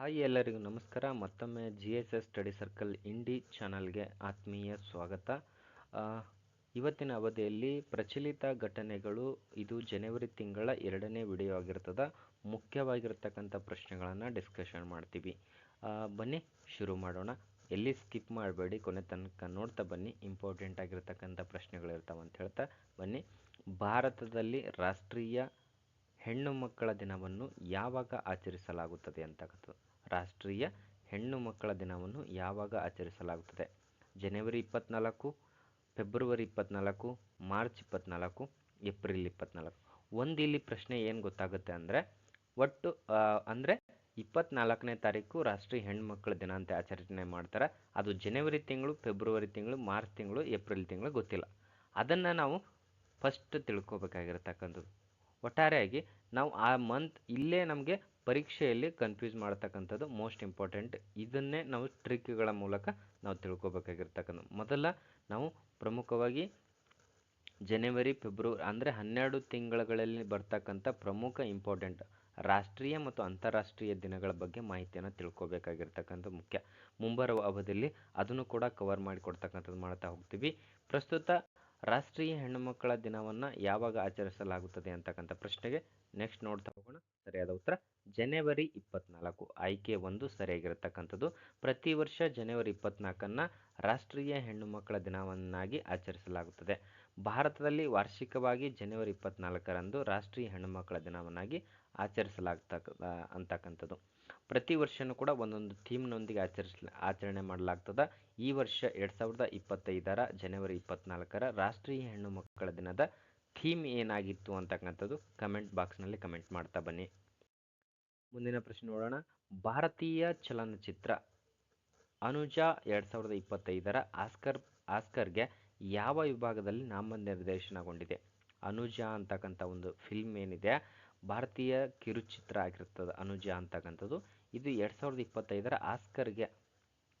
Hi ಎಲ್ಲರಿಗೂ ನಮಸ್ಕಾರ. ಮತ್ತೊಮ್ಮೆ G S S study circle ಇಂಡಿ ಚಾನಲ್ಗೆ ಆತ್ಮೀಯ ಸ್ವಾಗತ. ಇವತ್ತಿನ ಅವಧಿಯಲ್ಲಿ ಪ್ರಚಲಿತ ಘಟನೆಗಳು ಇದು ಜನವರಿ ತಿಂಗಳ ಎರಡನೇ ವಿಡಿಯೋ ಆಗಿರ್ತದೆ. ಮುಖ್ಯವಾಗಿರ್ತಕ್ಕಂಥ ಪ್ರಶ್ನೆಗಳನ್ನು ಡಿಸ್ಕಷನ್ ಮಾಡ್ತೀವಿ. ಬನ್ನಿ, ಶುರು ಮಾಡೋಣ. ಎಲ್ಲಿ ಸ್ಕಿಪ್ ಮಾಡಬೇಡಿ, ಕೊನೆ ತನಕ ನೋಡ್ತಾ ಬನ್ನಿ. ಇಂಪಾರ್ಟೆಂಟ್ ಆಗಿರ್ತಕ್ಕಂಥ ಪ್ರಶ್ನೆಗಳು ಇರ್ತಾವೆ ಅಂತ ಹೇಳ್ತಾ ಬನ್ನಿ. ಭಾರತದಲ್ಲಿ ರಾಷ್ಟ್ರೀಯ ಹೆಣ್ಣು ಮಕ್ಕಳ ದಿನವನ್ನು ಯಾವಾಗ ಆಚರಿಸಲಾಗುತ್ತದೆ ಅಂತಕ್ಕಂಥದ್ದು ರಾಷ್ಟ್ರೀಯ ಹೆಣ್ಣು ಮಕ್ಕಳ ದಿನವನ್ನು ಯಾವಾಗ ಆಚರಿಸಲಾಗುತ್ತದೆ? ಜನವರಿ ಇಪ್ಪತ್ನಾಲ್ಕು, ಫೆಬ್ರವರಿ ಇಪ್ಪತ್ನಾಲ್ಕು, ಮಾರ್ಚ್ ಇಪ್ಪತ್ನಾಲ್ಕು, ಏಪ್ರಿಲ್ ಇಪ್ಪತ್ನಾಲ್ಕು. ಒಂದು ಇಲ್ಲಿ ಪ್ರಶ್ನೆ ಏನು ಗೊತ್ತಾಗುತ್ತೆ ಅಂದರೆ, ಒಟ್ಟು ಅಂದರೆ ಇಪ್ಪತ್ನಾಲ್ಕನೇ ತಾರೀಕು ರಾಷ್ಟ್ರೀಯ ಮಕ್ಕಳ ದಿನ ಅಂತ ಆಚರಣೆ ಮಾಡ್ತಾರೆ. ಅದು ಜನವರಿ ತಿಂಗಳು, ಫೆಬ್ರವರಿ ತಿಂಗಳು, ಮಾರ್ಚ್ ತಿಂಗಳು, ಏಪ್ರಿಲ್ ತಿಂಗಳು ಗೊತ್ತಿಲ್ಲ. ಅದನ್ನು ನಾವು ಫಸ್ಟ್ ತಿಳ್ಕೊಬೇಕಾಗಿರ್ತಕ್ಕಂಥದ್ದು. ಒಟ್ಟಾರೆಯಾಗಿ ನಾವು ಆ ಮಂತ್ ಇಲ್ಲೇ ನಮಗೆ ಪರೀಕ್ಷೆಯಲ್ಲಿ ಕನ್ಫ್ಯೂಸ್ ಮಾಡ್ತಕ್ಕಂಥದ್ದು ಮೋಸ್ಟ್ ಇಂಪಾರ್ಟೆಂಟ್ ಇದನ್ನೇ ನಾವು ಟ್ರಿಕ್ಗಳ ಮೂಲಕ ನಾವು ತಿಳ್ಕೊಬೇಕಾಗಿರ್ತಕ್ಕಂಥ ಮೊದಲ ನಾವು ಪ್ರಮುಖವಾಗಿ ಜನವರಿ ಫೆಬ್ರವರಿ ಅಂದರೆ ಹನ್ನೆರಡು ತಿಂಗಳುಗಳಲ್ಲಿ ಬರ್ತಕ್ಕಂಥ ಪ್ರಮುಖ ಇಂಪಾರ್ಟೆಂಟ್ ರಾಷ್ಟ್ರೀಯ ಮತ್ತು ಅಂತಾರಾಷ್ಟ್ರೀಯ ದಿನಗಳ ಬಗ್ಗೆ ಮಾಹಿತಿಯನ್ನು ತಿಳ್ಕೊಬೇಕಾಗಿರ್ತಕ್ಕಂಥ ಮುಖ್ಯ. ಮುಂಬರುವ ಅವಧಿಯಲ್ಲಿ ಅದನ್ನು ಕೂಡ ಕವರ್ ಮಾಡಿಕೊಡ್ತಕ್ಕಂಥದ್ದು ಮಾಡ್ತಾ ಹೋಗ್ತೀವಿ. ಪ್ರಸ್ತುತ ರಾಷ್ಟ್ರೀಯ ಹೆಣ್ಣುಮಕ್ಕಳ ದಿನವನ್ನು ಯಾವಾಗ ಆಚರಿಸಲಾಗುತ್ತದೆ ಅಂತಕ್ಕಂಥ ಪ್ರಶ್ನೆಗೆ ನೆಕ್ಸ್ಟ್ ನೋಡ್ತಾ ಹೋಗೋಣ ಸರಿಯಾದ ಉತ್ತರ, ಜನವರಿ ಇಪ್ಪತ್ನಾಲ್ಕು. ಆಯ್ಕೆ ಒಂದು ಸರಿಯಾಗಿರತಕ್ಕಂಥದ್ದು. ಪ್ರತಿ ವರ್ಷ ಜನವರಿ ಇಪ್ಪತ್ನಾಲ್ಕನ್ನು ರಾಷ್ಟ್ರೀಯ ಹೆಣ್ಣು ಮಕ್ಕಳ ದಿನವನ್ನಾಗಿ ಆಚರಿಸಲಾಗುತ್ತದೆ. ಭಾರತದಲ್ಲಿ ವಾರ್ಷಿಕವಾಗಿ ಜನವರಿ ಇಪ್ಪತ್ನಾಲ್ಕರಂದು ರಾಷ್ಟ್ರೀಯ ಹೆಣ್ಣು ಮಕ್ಕಳ ದಿನವನ್ನಾಗಿ ಆಚರಿಸಲಾಗ್ತಕ್ಕ ಅಂತಕ್ಕಂಥದ್ದು. ಪ್ರತಿ ವರ್ಷವೂ ಕೂಡ ಒಂದೊಂದು ಥೀಮ್ನೊಂದಿಗೆ ಆಚರಿಸ ಆಚರಣೆ ಮಾಡಲಾಗ್ತದೆ. ಈ ವರ್ಷ ಎರಡು ಸಾವಿರದ ಇಪ್ಪತ್ತೈದರ ಜನವರಿ ಇಪ್ಪತ್ನಾಲ್ಕರ ರಾಷ್ಟ್ರೀಯ ಹೆಣ್ಣು ಮಕ್ಕಳ ದಿನದ ಥೀಮ್ ಏನಾಗಿತ್ತು ಅಂತಕ್ಕಂಥದ್ದು ಕಮೆಂಟ್ ಬಾಕ್ಸ್ನಲ್ಲಿ ಕಮೆಂಟ್ ಮಾಡ್ತಾ ಬನ್ನಿ. ಮುಂದಿನ ಪ್ರಶ್ನೆ ನೋಡೋಣ. ಭಾರತೀಯ ಚಲನಚಿತ್ರ ಅನುಜಾ ಎರಡು ಸಾವಿರದ ಇಪ್ಪತ್ತೈದರ ಆಸ್ಕರ್, ಆಸ್ಕರ್ಗೆ ಯಾವ ವಿಭಾಗದಲ್ಲಿ ನಾಮನಿರ್ದೇಶನಗೊಂಡಿದೆ? ಅನುಜಾ ಅಂತಕ್ಕಂಥ ಒಂದು ಫಿಲ್ಮ್ ಏನಿದೆ, ಭಾರತೀಯ ಕಿರುಚಿತ್ರ ಆಗಿರ್ತದೆ ಅನುಜಾ ಅಂತಕ್ಕಂಥದ್ದು. ಇದು ಎರಡು ಸಾವಿರದ ಇಪ್ಪತ್ತೈದರ ಆಸ್ಕರ್ಗೆ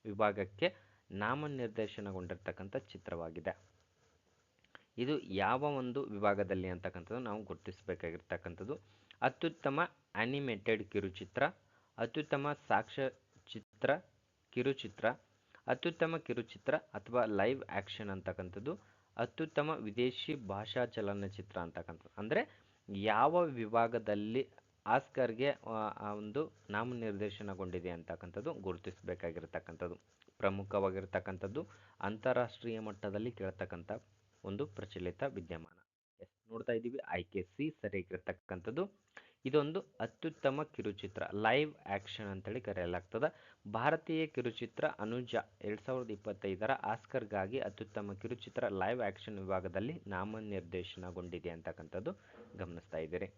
ವಿಭಾಗಕ್ಕೆ ನಾಮನಿರ್ದೇಶನಗೊಂಡಿರ್ತಕ್ಕಂಥ ಚಿತ್ರವಾಗಿದೆ. ಇದು ಯಾವ ಒಂದು ವಿಭಾಗದಲ್ಲಿ ಅಂತಕ್ಕಂಥದ್ದು ನಾವು ಗುರುತಿಸಬೇಕಾಗಿರ್ತಕ್ಕಂಥದ್ದು. ಅತ್ಯುತ್ತಮ ಆ್ಯನಿಮೇಟೆಡ್ ಕಿರುಚಿತ್ರ, ಅತ್ಯುತ್ತಮ ಸಾಕ್ಷ್ಯ ಚಿತ್ರ ಕಿರುಚಿತ್ರ, ಅತ್ಯುತ್ತಮ ಕಿರುಚಿತ್ರ ಅಥವಾ ಲೈವ್ ಆ್ಯಕ್ಷನ್ ಅಂತಕ್ಕಂಥದ್ದು, ಅತ್ಯುತ್ತಮ ವಿದೇಶಿ ಭಾಷಾ ಚಲನಚಿತ್ರ ಅಂತಕ್ಕಂಥದ್ದು. ಅಂದರೆ ಯಾವ ವಿಭಾಗದಲ್ಲಿ ಆಸ್ಕರ್ಗೆ ಒಂದು ನಾಮನಿರ್ದೇಶನಗೊಂಡಿದೆ ಅಂತಕ್ಕಂಥದ್ದು ಗುರುತಿಸಬೇಕಾಗಿರ್ತಕ್ಕಂಥದ್ದು. ಪ್ರಮುಖವಾಗಿರ್ತಕ್ಕಂಥದ್ದು ಅಂತಾರಾಷ್ಟ್ರೀಯ ಮಟ್ಟದಲ್ಲಿ ಕೇಳ್ತಕ್ಕಂಥ ಒಂದು ಪ್ರಚಲಿತ ವಿದ್ಯಮಾನ. ಎಸ್, ನೋಡ್ತಾ ಇದ್ದೀವಿ. ಆಯ್ಕೆ ಸಿ ಸರಿಯಾಗಿರ್ತಕ್ಕಂಥದ್ದು. ಇದೊಂದು ಅತ್ಯುತ್ತಮ ಕಿರುಚಿತ್ರ. ಲೈವ್ ಆ್ಯಕ್ಷನ್ ಅಂತೇಳಿ ಕರೆಯಲಾಗ್ತದೆ. ಭಾರತೀಯ ಕಿರುಚಿತ್ರ ಅನುಜ ಎರಡು ಸಾವಿರದ ಇಪ್ಪತ್ತೈದರ ಆಸ್ಕರ್ಗಾಗಿ ಅತ್ಯುತ್ತಮ ಕಿರುಚಿತ್ರ ಲೈವ್ ಆ್ಯಕ್ಷನ್ ವಿಭಾಗದಲ್ಲಿ ನಾಮನಿರ್ದೇಶನಗೊಂಡಿದೆ ಅಂತಕ್ಕಂಥದ್ದು ಗಮನಿಸ್ತಾ ಇದ್ದೀರಿ.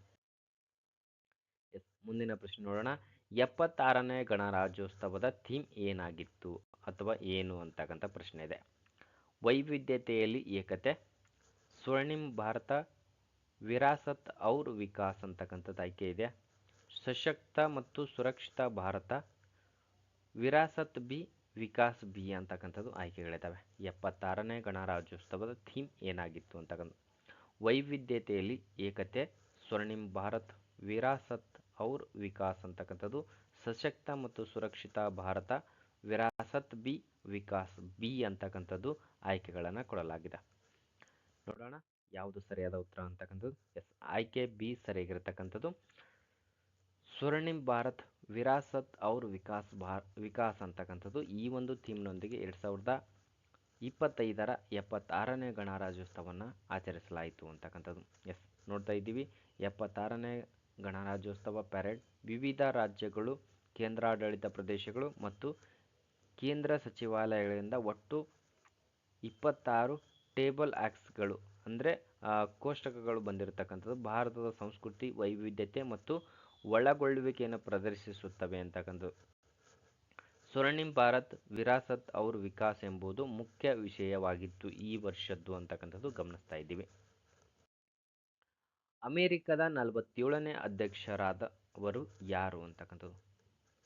ಎಸ್, ಮುಂದಿನ ಪ್ರಶ್ನೆ ನೋಡೋಣ. ಎಪ್ಪತ್ತಾರನೇ ಗಣರಾಜ್ಯೋತ್ಸವದ ಥೀಮ್ ಏನಾಗಿತ್ತು ಅಥವಾ ಏನು ಅಂತಕ್ಕಂಥ ಪ್ರಶ್ನೆ ಇದೆ. ವೈವಿಧ್ಯತೆಯಲ್ಲಿ ಏಕತೆ ಸ್ವರ್ಣಿಮ್ ಭಾರತ, ವಿರಾಸತ್ ಔರ್ ವಿಕಾಸ್ ಅಂತಕ್ಕಂಥದ್ದು ಆಯ್ಕೆ ಇದೆ. ಸಶಕ್ತ ಮತ್ತು ಸುರಕ್ಷಿತ ಭಾರತ, ವಿರಾಸತ್ ಬಿ, ವಿಕಾಸ್ ಬಿ ಅಂತಕ್ಕಂಥದ್ದು ಆಯ್ಕೆಗಳಿದ್ದಾವೆ. ಎಪ್ಪತ್ತಾರನೇ ಗಣರಾಜ್ಯೋತ್ಸವದ ಥೀಮ್ ಏನಾಗಿತ್ತು ಅಂತಕ್ಕಂಥ ವೈವಿಧ್ಯತೆಯಲ್ಲಿ ಏಕತೆ ಸ್ವರ್ಣಿಮ್ ಭಾರತ್, ವಿರಾಸತ್ ಔರ್ ವಿಕಾಸ್ ಅಂತಕ್ಕಂಥದ್ದು, ಸಶಕ್ತ ಮತ್ತು ಸುರಕ್ಷಿತ ಭಾರತ, ವಿರಾಸತ್ ಬಿ ವಿಕಾಸ್ ಬಿ ಅಂತಕ್ಕಂಥದ್ದು ಆಯ್ಕೆಗಳನ್ನು ಕೊಡಲಾಗಿದೆ. ನೋಡೋಣ ಯಾವುದು ಸರಿಯಾದ ಉತ್ತರ ಅಂತಕ್ಕಂಥದ್ದು. ಎಸ್ ಆಯ್ಕೆ ಬಿ ಸರಿಯಾಗಿರತಕ್ಕಂಥದ್ದು. ಸ್ವರ್ಣಿಮ್ ಭಾರತ್, ವಿರಾಸತ್ ಅವ್ರ ವಿಕಾಸ್ ಭಾರ್ ವಿಕಾಸ್ ಅಂತಕ್ಕಂಥದ್ದು. ಈ ಒಂದು ಥೀಮ್ನೊಂದಿಗೆ ಎರಡು ಸಾವಿರದ ಇಪ್ಪತ್ತೈದರ ಎಪ್ಪತ್ತಾರನೇ ಗಣರಾಜ್ಯೋತ್ಸವವನ್ನು ಆಚರಿಸಲಾಯಿತು ಅಂತಕ್ಕಂಥದ್ದು. ಎಸ್ ನೋಡ್ತಾ ಇದ್ದೀವಿ. ಎಪ್ಪತ್ತಾರನೇ ಗಣರಾಜ್ಯೋತ್ಸವ ಪ್ಯಾರೇಡ್ ವಿವಿಧ ರಾಜ್ಯಗಳು, ಕೇಂದ್ರಾಡಳಿತ ಪ್ರದೇಶಗಳು ಮತ್ತು ಕೇಂದ್ರ ಸಚಿವಾಲಯಗಳಿಂದ ಒಟ್ಟು ಇಪ್ಪತ್ತಾರು ಟೇಬಲ್ ಆ್ಯಕ್ಟ್ಸ್ಗಳು, ಅಂದರೆ ಕೋಷ್ಟಕಗಳು ಬಂದಿರತಕ್ಕಂಥದ್ದು. ಭಾರತದ ಸಂಸ್ಕೃತಿ, ವೈವಿಧ್ಯತೆ ಮತ್ತು ಒಳಗೊಳ್ಳುವಿಕೆಯನ್ನು ಪ್ರದರ್ಶಿಸುತ್ತವೆ ಅಂತಕ್ಕಂಥದ್ದು. ಸ್ವರ್ಣಿಮ್ ಭಾರತ್, ವಿರಾಸತ್ ಔರ್ ವಿಕಾಸ್ ಎಂಬುದು ಮುಖ್ಯ ವಿಷಯವಾಗಿತ್ತು ಈ ವರ್ಷದ್ದು ಅಂತಕ್ಕಂಥದ್ದು ಗಮನಿಸ್ತಾ ಇದ್ದೀವಿ. ಅಮೆರಿಕದ ನಲವತ್ತೇಳನೇ ಅಧ್ಯಕ್ಷರಾದವರು ಯಾರು ಅಂತಕ್ಕಂಥದ್ದು?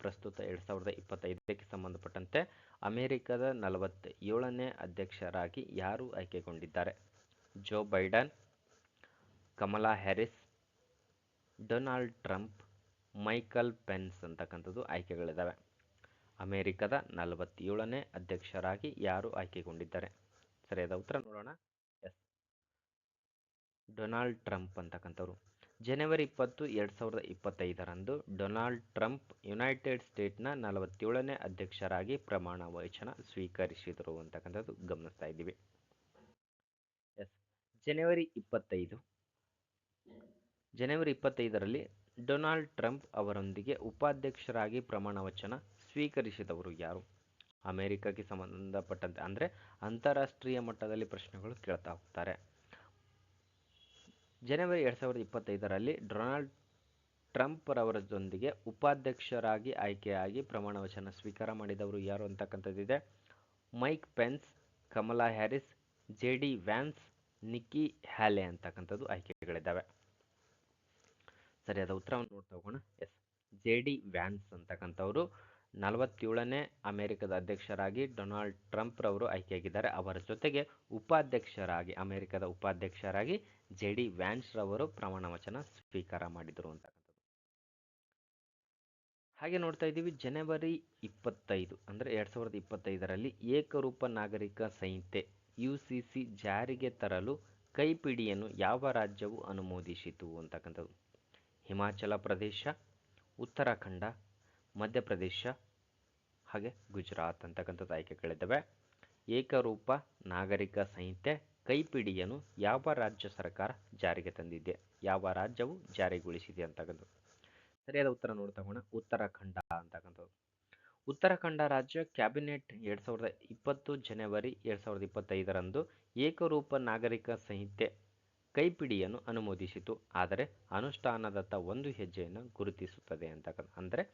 ಪ್ರಸ್ತುತ ಎರಡು ಸಾವಿರದ ಇಪ್ಪತ್ತೈದಕ್ಕೆ ಸಂಬಂಧಪಟ್ಟಂತೆ ಅಮೆರಿಕದ ನಲವತ್ತ ಏಳನೇ ಅಧ್ಯಕ್ಷರಾಗಿ ಯಾರು ಆಯ್ಕೆಗೊಂಡಿದ್ದಾರೆ? Joe Biden, Kamala Harris, Donald Trump, Michael Pence ಅಂತಕ್ಕಂಥದ್ದು ಆಯ್ಕೆಗಳಿದ್ದಾವೆ. ಅಮೆರಿಕದ ನಲವತ್ತೇಳನೇ ಅಧ್ಯಕ್ಷರಾಗಿ ಯಾರು ಆಯ್ಕೆಗೊಂಡಿದ್ದಾರೆ? ಸರಿಯಾದ ಉತ್ತರ ನೋಡೋಣ. ಎಸ್. ಡೊನಾಲ್ಡ್ ಟ್ರಂಪ್ ಅಂತಕ್ಕಂಥವ್ರು. ಜನವರಿ ಇಪ್ಪತ್ತು, ಎರಡು ಸಾವಿರದ ಇಪ್ಪತ್ತೈದರಂದು ಡೊನಾಲ್ಡ್ ಟ್ರಂಪ್ ಯುನೈಟೆಡ್ ಸ್ಟೇಟ್ನ ನಲವತ್ತೇಳನೇ ಅಧ್ಯಕ್ಷರಾಗಿ ಪ್ರಮಾಣ ವಚನ ಸ್ವೀಕರಿಸಿದರು ಅಂತಕ್ಕಂಥದ್ದು ಗಮನಿಸ್ತಾ ಇದ್ದೀವಿ. ಎಸ್ ಜನವರಿ ಇಪ್ಪತ್ತೈದು. ಜನವರಿ ಇಪ್ಪತ್ತೈದರಲ್ಲಿ ಡೊನಾಲ್ಡ್ ಟ್ರಂಪ್ ಅವರೊಂದಿಗೆ ಉಪಾಧ್ಯಕ್ಷರಾಗಿ ಪ್ರಮಾಣ ವಚನ ಸ್ವೀಕರಿಸಿದವರು ಯಾರು? ಅಮೆರಿಕಕ್ಕೆ ಸಂಬಂಧಪಟ್ಟಂತೆ ಅಂದರೆ ಅಂತಾರಾಷ್ಟ್ರೀಯ ಮಟ್ಟದಲ್ಲಿ ಪ್ರಶ್ನೆಗಳು ಕೇಳ್ತಾ ಹೋಗ್ತಾರೆ. ಜನವರಿ ಎರಡು ಸಾವಿರದ ಇಪ್ಪತ್ತೈದರಲ್ಲಿ ಡೊನಾಲ್ಡ್ ಟ್ರಂಪ್ ರವರದೊಂದಿಗೆ ಉಪಾಧ್ಯಕ್ಷರಾಗಿ ಆಯ್ಕೆಯಾಗಿ ಪ್ರಮಾಣ ವಚನ ಸ್ವೀಕಾರ ಮಾಡಿದವರು ಯಾರು ಅಂತಕ್ಕಂಥದ್ದಿದೆ. Mike Pence, Kamala Harris J D Vance, Nikki Haley ಅಂತಕ್ಕಂಥದ್ದು ಆಯ್ಕೆಗಳಿದ್ದಾವೆ. ಸರಿಯಾದ ಉತ್ತರವನ್ನು ನೋಡ್ತಾ ಹೋಗೋಣ. ಎಸ್ ಜೆ ಡಿ ವ್ಯಾನ್ಸ್ ಅಂತಕ್ಕಂಥವರು. ನಲವತ್ತೇಳನೇ ಅಮೆರಿಕದ ಅಧ್ಯಕ್ಷರಾಗಿ ಡೊನಾಲ್ಡ್ ಟ್ರಂಪ್ ರವರು ಆಯ್ಕೆಯಾಗಿದ್ದಾರೆ. ಅವರ ಜೊತೆಗೆ ಉಪಾಧ್ಯಕ್ಷರಾಗಿ, ಅಮೆರಿಕದ ಉಪಾಧ್ಯಕ್ಷರಾಗಿ ಜೆ ಡಿ ವ್ಯಾನ್ಸ್ ರವರು ಪ್ರಮಾಣ ವಚನ ಸ್ವೀಕಾರ ಮಾಡಿದರು ಅಂತಕ್ಕಂಥದ್ದು. ಹಾಗೆ ನೋಡ್ತಾ ಇದ್ದೀವಿ, ಜನವರಿ ಇಪ್ಪತ್ತೈದು ಅಂದರೆ ಎರಡು ಸಾವಿರದ ಇಪ್ಪತ್ತೈದರಲ್ಲಿ ಏಕರೂಪ ನಾಗರಿಕ ಸಂಹಿತೆ ಯು ಸಿ ಸಿ ಜಾರಿಗೆ ತರಲು ಕೈಪಿಡಿಯನ್ನು ಯಾವ ರಾಜ್ಯವು ಅನುಮೋದಿಸಿತು ಅಂತಕ್ಕಂಥದ್ದು. ಹಿಮಾಚಲ ಪ್ರದೇಶ, ಉತ್ತರಾಖಂಡ ಮಧ್ಯಪ್ರದೇಶ ಹಾಗೆ ಗುಜರಾತ್ ಅಂತಕ್ಕಂಥದ್ದು ಆಯ್ಕೆಗಳಿದ್ದಾವೆ ಏಕರೂಪ ನಾಗರಿಕ ಸಂಹಿತೆ ಕೈಪಿಡಿಯನ್ನು ಯಾವ ರಾಜ್ಯ ಸರ್ಕಾರ ಜಾರಿಗೆ ತಂದಿದೆ? ಯಾವ ರಾಜ್ಯವು ಜಾರಿಗೊಳಿಸಿದೆ ಅಂತಕ್ಕಂಥದ್ದು. ಸರಿಯಾದ ಉತ್ತರ ನೋಡ್ತಾ ಹೋಗೋಣ. ಉತ್ತರಾಖಂಡ ಅಂತಕ್ಕಂಥದ್ದು. ಉತ್ತರಾಖಂಡ ರಾಜ್ಯ ಕ್ಯಾಬಿನೆಟ್ ಎರಡು ಸಾವಿರದ ಇಪ್ಪತ್ತು ಜನವರಿ ಎರಡು ಸಾವಿರದ ಇಪ್ಪತ್ತೈದರಂದು ಏಕರೂಪ ನಾಗರಿಕ ಸಂಹಿತೆ ಕೈಪಿಡಿಯನ್ನು ಅನುಮೋದಿಸಿತು. ಆದರೆ ಅನುಷ್ಠಾನದತ್ತ ಒಂದು ಹೆಜ್ಜೆಯನ್ನು ಗುರುತಿಸುತ್ತದೆ ಅಂತಕ್ಕಂಥ ಅಂದರೆ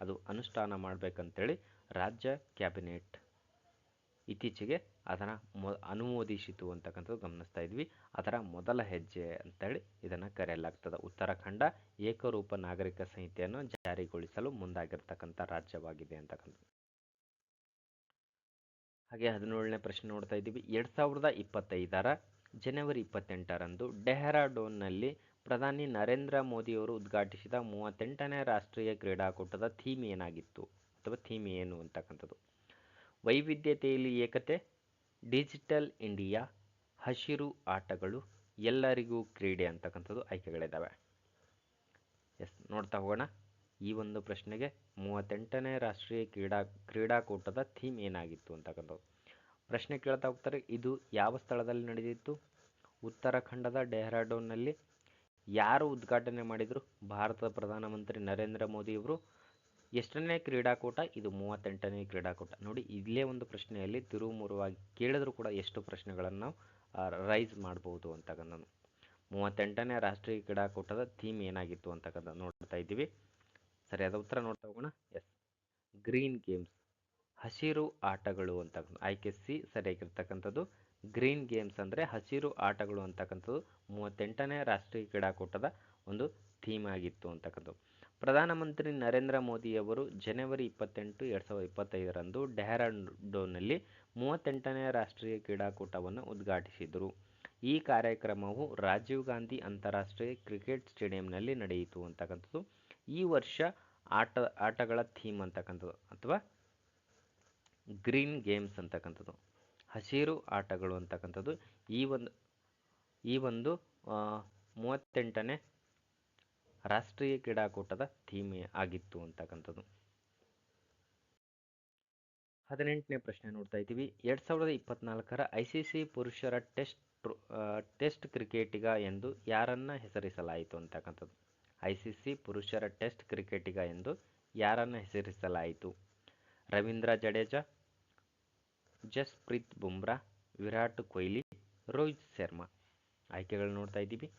ಅದು ಅನುಷ್ಠಾನ ಮಾಡಬೇಕಂತೇಳಿ ರಾಜ್ಯ ಕ್ಯಾಬಿನೆಟ್ ಇತ್ತೀಚೆಗೆ ಅದನ್ನು ಮೊ, ಅನುಮೋದಿಸಿತು ಅಂತಕ್ಕಂಥದ್ದು ಗಮನಿಸ್ತಾ ಇದ್ವಿ. ಅದರ ಮೊದಲ ಹೆಜ್ಜೆ ಅಂತೇಳಿ ಇದನ್ನು ಕರೆಯಲಾಗ್ತದೆ. ಉತ್ತರಾಖಂಡ ಏಕರೂಪ ನಾಗರಿಕ ಸಂಹಿತೆಯನ್ನು ಜಾರಿಗೊಳಿಸಲು ಮುಂದಾಗಿರ್ತಕ್ಕಂಥ ರಾಜ್ಯವಾಗಿದೆ ಅಂತಕ್ಕಂಥದ್ದು. ಹಾಗೆ ಹದಿನೇಳನೇ ಪ್ರಶ್ನೆ ನೋಡ್ತಾ ಇದ್ದೀವಿ. ಎರಡು ಸಾವಿರದ ಇಪ್ಪತ್ತೈದರ ಜನವರಿ ಇಪ್ಪತ್ತೆಂಟರಂದು ಡೆಹ್ರಾಡೂನ್ನಲ್ಲಿ ಪ್ರಧಾನಿ ನರೇಂದ್ರ ಮೋದಿಯವರು ಉದ್ಘಾಟಿಸಿದ ಮೂವತ್ತೆಂಟನೇ ರಾಷ್ಟ್ರೀಯ ಕ್ರೀಡಾಕೂಟದ ಥೀಮ್ ಏನಾಗಿತ್ತು ಅಥವಾ ಥೀಮ್ ಏನು ಅಂತಕ್ಕಂಥದ್ದು? ವೈವಿಧ್ಯತೆಯಲ್ಲಿ ಏಕತೆ, ಡಿಜಿಟಲ್ ಇಂಡಿಯಾ, ಹಸಿರು ಆಟಗಳು, ಎಲ್ಲರಿಗೂ ಕ್ರೀಡೆ ಅಂತಕ್ಕಂಥದ್ದು ಆಯ್ಕೆಗಳಿದ್ದಾವೆ. ಎಸ್, ನೋಡ್ತಾ ಹೋಗೋಣ. ಈ ಒಂದು ಪ್ರಶ್ನೆಗೆ ಮೂವತ್ತೆಂಟನೇ ರಾಷ್ಟ್ರೀಯ ಕ್ರೀಡಾ, ಕ್ರೀಡಾಕೂಟದ ಥೀಮ್ ಏನಾಗಿತ್ತು ಅಂತಕ್ಕಂಥದ್ದು? ಪ್ರಶ್ನೆ ಕೇಳ್ತಾ ಹೋಗ್ತಾರೆ, ಇದು ಯಾವ ಸ್ಥಳದಲ್ಲಿ ನಡೆದಿತ್ತು? ಉತ್ತರಾಖಂಡದ ಡೆಹ್ರಾಡೂನ್ನಲ್ಲಿ ಯಾರು ಉದ್ಘಾಟನೆ ಮಾಡಿದರು? ಭಾರತದ ಪ್ರಧಾನಮಂತ್ರಿ ನರೇಂದ್ರ ಮೋದಿಯವರು ಎಷ್ಟನೇ ಕ್ರೀಡಾಕೂಟ? ಇದು ಮೂವತ್ತೆಂಟನೇ ಕ್ರೀಡಾಕೂಟ. ನೋಡಿ, ಇಲ್ಲೇ ಒಂದು ಪ್ರಶ್ನೆಯಲ್ಲಿ ತಿರುಮುರುವಾಗಿ ಕೇಳಿದರೂ ಕೂಡ ಎಷ್ಟು ಪ್ರಶ್ನೆಗಳನ್ನು ರೈಸ್ ಮಾಡ್ಬೋದು ಅಂತಕ್ಕಂಥದ್ದು. ಮೂವತ್ತೆಂಟನೇ ರಾಷ್ಟ್ರೀಯ ಕ್ರೀಡಾಕೂಟದ ಥೀಮ್ ಏನಾಗಿತ್ತು ಅಂತಕ್ಕಂಥ ನೋಡ್ತಾ ಇದ್ದೀವಿ. ಸರಿಯಾದ ಉತ್ತರ ನೋಡ್ತಾ ಹೋಗೋಣ? ಎಸ್ ಗ್ರೀನ್ ಗೇಮ್ಸ್ ಹಸಿರು ಆಟಗಳು ಅಂತಕ್ಕಂಥ ಕೆ ಸಿ ಸರಿಯಾಗಿರ್ತಕ್ಕಂಥದ್ದು. ಗ್ರೀನ್ ಗೇಮ್ಸ್ ಅಂದರೆ ಹಸಿರು ಆಟಗಳು ಅಂತಕ್ಕಂಥದ್ದು. ಮೂವತ್ತೆಂಟನೇ ರಾಷ್ಟ್ರೀಯ ಕ್ರೀಡಾಕೂಟದ ಒಂದು ಥೀಮ್ ಆಗಿತ್ತು ಅಂತಕ್ಕಂಥದ್ದು. ಪ್ರಧಾನಮಂತ್ರಿ ನರೇಂದ್ರ ಮೋದಿಯವರು ಜನವರಿ ಇಪ್ಪತ್ತೆಂಟು ಎರಡು ಸಾವಿರದ ಇಪ್ಪತ್ತೈದರಂದು ಡೆಹ್ರಾಡೂನ್ನಲ್ಲಿ ಮೂವತ್ತೆಂಟನೇ ರಾಷ್ಟ್ರೀಯ ಕ್ರೀಡಾಕೂಟವನ್ನು ಉದ್ಘಾಟಿಸಿದರು. ಈ ಕಾರ್ಯಕ್ರಮವು ರಾಜೀವ್ ಗಾಂಧಿ ಅಂತಾರಾಷ್ಟ್ರೀಯ ಕ್ರಿಕೆಟ್ ಸ್ಟೇಡಿಯಂನಲ್ಲಿ ನಡೆಯಿತು ಅಂತಕ್ಕಂಥದ್ದು. ಈ ವರ್ಷ ಆಟ, ಆಟಗಳ ಥೀಮ್ ಅಂತಕ್ಕಂಥದ್ದು, ಅಥವಾ ಗ್ರೀನ್ ಗೇಮ್ಸ್ ಅಂತಕ್ಕಂಥದ್ದು. ಹಸಿರು ಆಟಗಳು ಅಂತಕ್ಕಂಥದ್ದು. ಈ ಒಂದು ಈ ಒಂದು ಮೂವತ್ತೆಂಟನೇ ರಾಷ್ಟ್ರೀಯ ಕ್ರೀಡಾಕೂಟದ ಥೀಮ್ ಆಗಿತ್ತು ಅಂತಕ್ಕಂಥದ್ದು. ಹದಿನೆಂಟನೇ ಪ್ರಶ್ನೆ ನೋಡ್ತಾ ಇದ್ದೀವಿ. ಎರಡು ಸಾವಿರದ ಇಪ್ಪತ್ನಾಲ್ಕರ ಐ ಸಿ ಸಿ ಪುರುಷರ ಟೆಸ್ಟ್ ಟೆಸ್ಟ್ ಕ್ರಿಕೆಟಿಗ ಎಂದು ಯಾರನ್ನ ಹೆಸರಿಸಲಾಯಿತು ಅಂತಕ್ಕಂಥದ್ದು? ಐ ಸಿ ಸಿ ಪುರುಷರ ಟೆಸ್ಟ್ ಕ್ರಿಕೆಟಿಗ ಎಂದು ಯಾರನ್ನು ಹೆಸರಿಸಲಾಯಿತು? ರವೀಂದ್ರ ಜಡೇಜಾ ಜಸ್ಪ್ರೀತ್ ಬುಮ್ರಾ, ವಿರಾಟ್ ಕೊಹ್ಲಿ, ರೋಹಿತ್ ಶರ್ಮಾ. ಆಯ್ಕೆಗಳು ನೋಡ್ತಾ ಇದ್ದೀವಿ.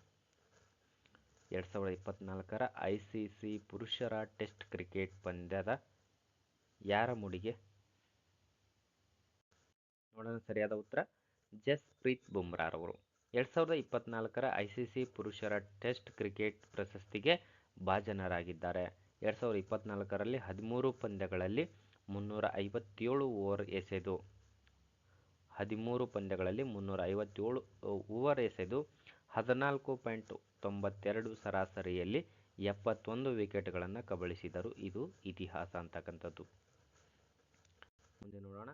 ಎರಡ್ ಸಾವಿರದ ಇಪ್ಪತ್ನಾಲ್ಕರ ಐ ಸಿ ಪುರುಷರ ಟೆಸ್ಟ್ ಕ್ರಿಕೆಟ್ ಪಂದ್ಯದ ಯಾರ ಮುಡಿಗೆ? ನೋಡೋಣ ಸರಿಯಾದ ಉತ್ತರ, ಜಸ್ಪ್ರೀತ್ ಬುಮ್ರಾರವರು. ಎರಡ್ ಸಾವಿರದ ಇಪ್ಪತ್ನಾಲ್ಕರ ಐ ಸಿ ಪುರುಷರ ಟೆಸ್ಟ್ ಕ್ರಿಕೆಟ್ ಪ್ರಶಸ್ತಿಗೆ ಭಾಜನರಾಗಿದ್ದಾರೆ. ಎರಡ್ ಸಾವಿರದ ಇಪ್ಪತ್ನಾಲ್ಕರಲ್ಲಿ ಹದಿಮೂರು ಪಂದ್ಯಗಳಲ್ಲಿ ಮುನ್ನೂರ ಐವತ್ತೇಳು ಓವರ್ ಎಸೆದು ಹದಿಮೂರು ಪಂದ್ಯಗಳಲ್ಲಿ ಮುನ್ನೂರ ಐವತ್ತೇಳು ಓವರ್ ಎಸೆದು ಹದಿನಾಲ್ಕು ಪಾಯಿಂಟ್ ತೊಂಬತ್ತೆರಡು ಸರಾಸರಿಯಲ್ಲಿ ಎಪ್ಪತ್ತೊಂದು ವಿಕೆಟ್ಗಳನ್ನು ಕಬಳಿಸಿದರು. ಇದು ಇತಿಹಾಸ ಅಂತಕ್ಕಂಥದ್ದು. ಮುಂದೆ ನೋಡೋಣ.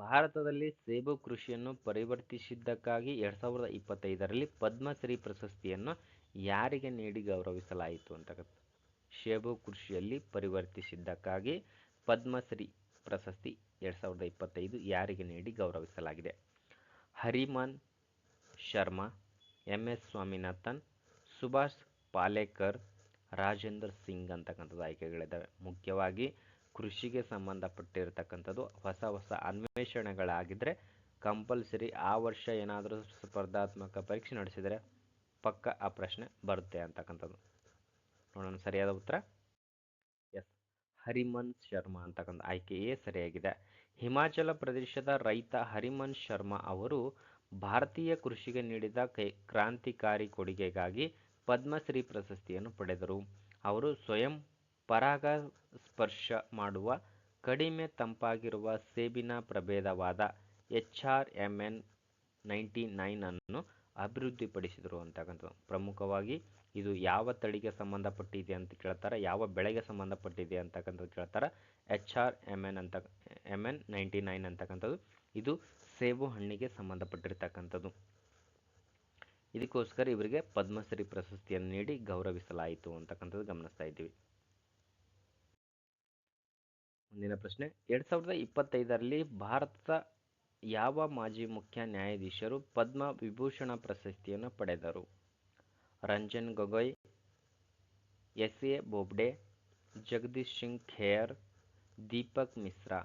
ಭಾರತದಲ್ಲಿ ಸೇಬು ಕೃಷಿಯನ್ನು ಪರಿವರ್ತಿಸಿದ್ದಕ್ಕಾಗಿ ಎರಡ್ ಸಾವಿರದ ಇಪ್ಪತ್ತೈದರಲ್ಲಿ ಪದ್ಮಶ್ರೀ ಪ್ರಶಸ್ತಿಯನ್ನು ಯಾರಿಗೆ ನೀಡಿ ಗೌರವಿಸಲಾಯಿತು ಅಂತಕ್ಕಂಥ, ಸೇಬು ಕೃಷಿಯಲ್ಲಿ ಪರಿವರ್ತಿಸಿದ್ದಕ್ಕಾಗಿ ಪದ್ಮಶ್ರೀ ಪ್ರಶಸ್ತಿ ಎರಡು ಸಾವಿರದ ಇಪ್ಪತ್ತೈದು ಯಾರಿಗೆ ನೀಡಿ ಗೌರವಿಸಲಾಗಿದೆ? ಹರಿಮನ್ ಶರ್ಮಾ ಎಂ ಎಸ್ ಸ್ವಾಮಿನಾಥನ್, ಸುಭಾಷ್ ಪಾಲೇಕರ್, ರಾಜೇಂದ್ರ ಸಿಂಗ್ ಅಂತಕ್ಕಂಥದ್ದು ಆಯ್ಕೆಗಳಿದ್ದಾವೆ. ಮುಖ್ಯವಾಗಿ ಕೃಷಿಗೆ ಸಂಬಂಧಪಟ್ಟಿರತಕ್ಕಂಥದ್ದು ಹೊಸ ಹೊಸ ಅನ್ವೇಷಣೆಗಳಾಗಿದ್ದರೆ ಕಂಪಲ್ಸರಿ ಆ ವರ್ಷ ಏನಾದರೂ ಸ್ಪರ್ಧಾತ್ಮಕ ಪರೀಕ್ಷೆ ನಡೆಸಿದರೆ ಪಕ್ಕ ಆ ಪ್ರಶ್ನೆ ಬರುತ್ತೆ ಅಂತಕ್ಕಂಥದ್ದು. ನೋಡೋಣ ಸರಿಯಾದ ಉತ್ತರ? ಎಸ್. ಹರಿಮನ್ ಶರ್ಮಾ ಅಂತಕ್ಕಂಥ ಆಯ್ಕೆಯೇ ಸರಿಯಾಗಿದೆ. ಹಿಮಾಚಲ ಪ್ರದೇಶದ ರೈತ ಹರಿಮನ್ ಶರ್ಮಾ ಅವರು ಭಾರತೀಯ ಕೃಷಿಗೆ ನೀಡಿದ ಕೈ ಕ್ರಾಂತಿಕಾರಿ ಕೊಡುಗೆಗಾಗಿ ಪದ್ಮಶ್ರೀ ಪ್ರಶಸ್ತಿಯನ್ನು ಪಡೆದರು. ಅವರು ಸ್ವಯಂ ಪರಾಗಸ್ಪರ್ಶ ಮಾಡುವ, ಕಡಿಮೆ ತಂಪಾಗಿರುವ ಸೇಬಿನ ಪ್ರಭೇದವಾದ H R M N ninety nine ಅನ್ನು ಅಭಿವೃದ್ಧಿಪಡಿಸಿದರು ಅಂತಕ್ಕಂಥದ್ದು ಪ್ರಮುಖವಾಗಿ ಇದು ಯಾವ ತಳಿಗೆ ಸಂಬಂಧಪಟ್ಟಿದೆ ಅಂತ ಕೇಳ್ತಾರೆ, ಯಾವ ಬೆಳೆಗೆ ಸಂಬಂಧಪಟ್ಟಿದೆ ಅಂತಕ್ಕಂಥದ್ದು ಕೇಳ್ತಾರೆ. ಎಚ್ ಆರ್ ಎಂ ಎನ್ ಅಂತ ಎಂ ಎನ್ ನೈಂಟಿ ನೈನ್ ಅಂತಕ್ಕಂಥದ್ದು. ಇದು ಸೇಬು ಹಣ್ಣಿಗೆ ಸಂಬಂಧಪಟ್ಟಿರ್ತಕ್ಕಂಥದ್ದು. ಇದಕ್ಕೋಸ್ಕರ ಇವರಿಗೆ ಪದ್ಮಶ್ರೀ ಪ್ರಶಸ್ತಿಯನ್ನು ನೀಡಿ ಗೌರವಿಸಲಾಯಿತು ಅಂತಕ್ಕಂಥದ್ದು ಗಮನಿಸ್ತಾ ಇದ್ದೀವಿ. ಮುಂದಿನ ಪ್ರಶ್ನೆ, ಎರಡ್ ಸಾವಿರದ ಇಪ್ಪತ್ತೈದರಲ್ಲಿ ಭಾರತದ ಯಾವ ಮಾಜಿ ಮುಖ್ಯ ನ್ಯಾಯಾಧೀಶರು ಪದ್ಮ ವಿಭೂಷಣ ಪ್ರಶಸ್ತಿಯನ್ನು ಪಡೆದರು? Ranjan Gogoi S A Bobde, Jagdish Singh Khehar, Deepak Mishra.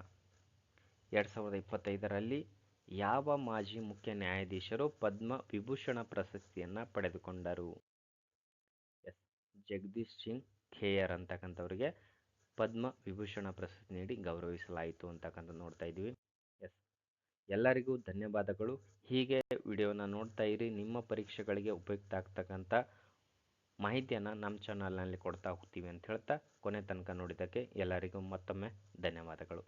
ಎರಡು ಸಾವಿರದ ಇಪ್ಪತ್ತೈದರಲ್ಲಿ ಯಾವ ಮಾಜಿ ಮುಖ್ಯ ನ್ಯಾಯಾಧೀಶರು ಪದ್ಮ ವಿಭೂಷಣ ಪ್ರಶಸ್ತಿಯನ್ನು ಪಡೆದುಕೊಂಡರು? ಎಸ್. ಜಗದೀಶ್ ಸಿಂಗ್ ಖೇಯರ್ ಅಂತಕ್ಕಂಥವರಿಗೆ ಪದ್ಮ ವಿಭೂಷಣ ಪ್ರಶಸ್ತಿ ನೀಡಿ ಗೌರವಿಸಲಾಯಿತು ಅಂತಕ್ಕಂಥ ನೋಡ್ತಾ ಇದ್ದೀವಿ. ಎಸ್. ಎಲ್ಲರಿಗೂ ಧನ್ಯವಾದಗಳು. ಹೀಗೆ ವಿಡಿಯೋನ ನೋಡ್ತಾ ಇರಿ. ನಿಮ್ಮ ಪರೀಕ್ಷೆಗಳಿಗೆ ಉಪಯುಕ್ತ ಆಗ್ತಕ್ಕಂಥ ಮಾಹಿತಿಯನ್ನು ನಮ್ಮ ಚಾನಲ್ನಲ್ಲಿ ಕೊಡ್ತಾ ಹೋಗ್ತೀವಿ ಅಂತ ಹೇಳ್ತಾ ಕೊನೆ ತನಕ ನೋಡಿದ್ದಕ್ಕೆ ಎಲ್ಲರಿಗೂ ಮತ್ತೊಮ್ಮೆ ಧನ್ಯವಾದಗಳು.